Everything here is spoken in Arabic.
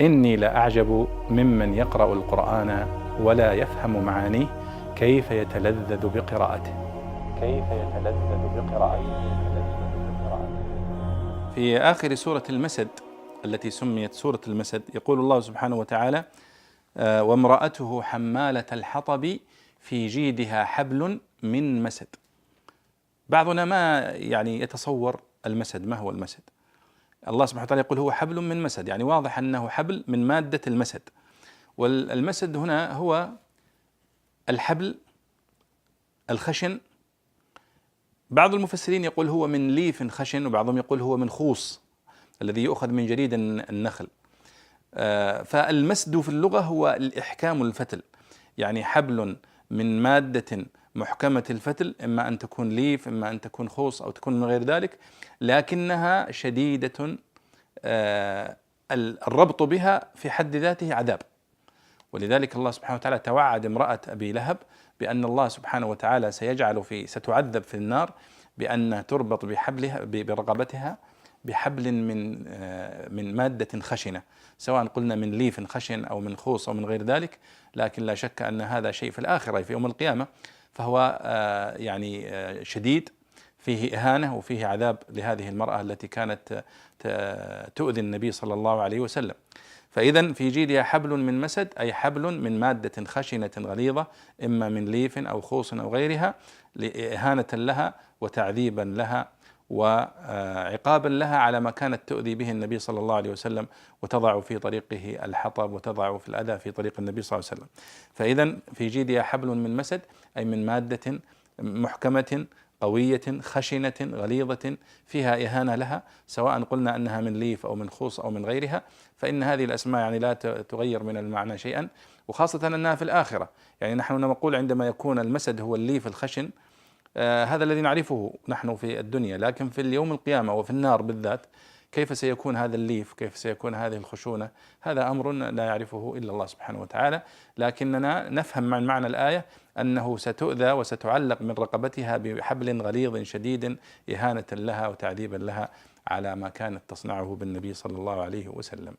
إني لأعجب ممن يقرأ القرآن ولا يفهم معانيه كيف يتلذذ بقراءته. كيف يتلذذ بقراءته. في آخر سورة المسد التي سميت سورة المسد يقول الله سبحانه وتعالى آه، وامرأته حمالة الحطب في جيدها حبل من مسد. بعضنا ما يعني يتصور المسد ما هو المسد؟ الله سبحانه وتعالى يقول هو حبل من مسد يعني واضح أنه حبل من مادة المسد. والمسد هنا هو الحبل الخشن. بعض المفسرين يقول هو من ليف خشن وبعضهم يقول هو من خوص الذي يؤخذ من جريد النخل. آه، فالمسد في اللغة هو الإحكام الفتل يعني حبل من مادة محكمة الفتل إما أن تكون ليف إما أن تكون خوص أو تكون من غير ذلك لكنها شديدة الربط بها في حد ذاته عذاب. ولذلك الله سبحانه وتعالى توعد امرأة أبي لهب بأن الله سبحانه وتعالى سيجعل في ستعذب في النار بأن تربط بحبلها برقبتها بحبل من آه، من مادة خشنة سواء قلنا من ليف خشن أو من خوص أو من غير ذلك لكن لا شك أن هذا شيء في الآخرة في يوم القيامة فهو آه، يعني آه، شديد فيه إهانة وفيه عذاب لهذه المرأة التي كانت تؤذي النبي صلى الله عليه وسلم. فإذا في جيدها حبل من مسد أي حبل من مادة خشنة غليظة إما من ليف أو خوص أو غيرها إهانة لها وتعذيبا لها وعقابا لها على ما كانت تؤذي به النبي صلى الله عليه وسلم وتضع في طريقه الحطب وتضع في الأذى في طريق النبي صلى الله عليه وسلم. فإذا في جيدها حبل من مسد أي من مادة محكمة قوية خشنة غليظة فيها إهانة لها سواء قلنا أنها من ليف أو من خوص أو من غيرها فإن هذه الأسماء يعني لا تغير من المعنى شيئا وخاصة أنها في الآخرة. يعني نحن نقول عندما يكون المسد هو الليف الخشن آه هذا الذي نعرفه نحن في الدنيا لكن في اليوم القيامة وفي النار بالذات كيف سيكون هذا الليف؟ كيف سيكون هذه الخشونة؟ هذا أمر لا يعرفه إلا الله سبحانه وتعالى. لكننا نفهم من معنى الآية أنه ستؤذى وستعلق من رقبتها بحبل غليظ شديد إهانة لها وتعذيبا لها على ما كانت تصنعه بالنبي صلى الله عليه وسلم.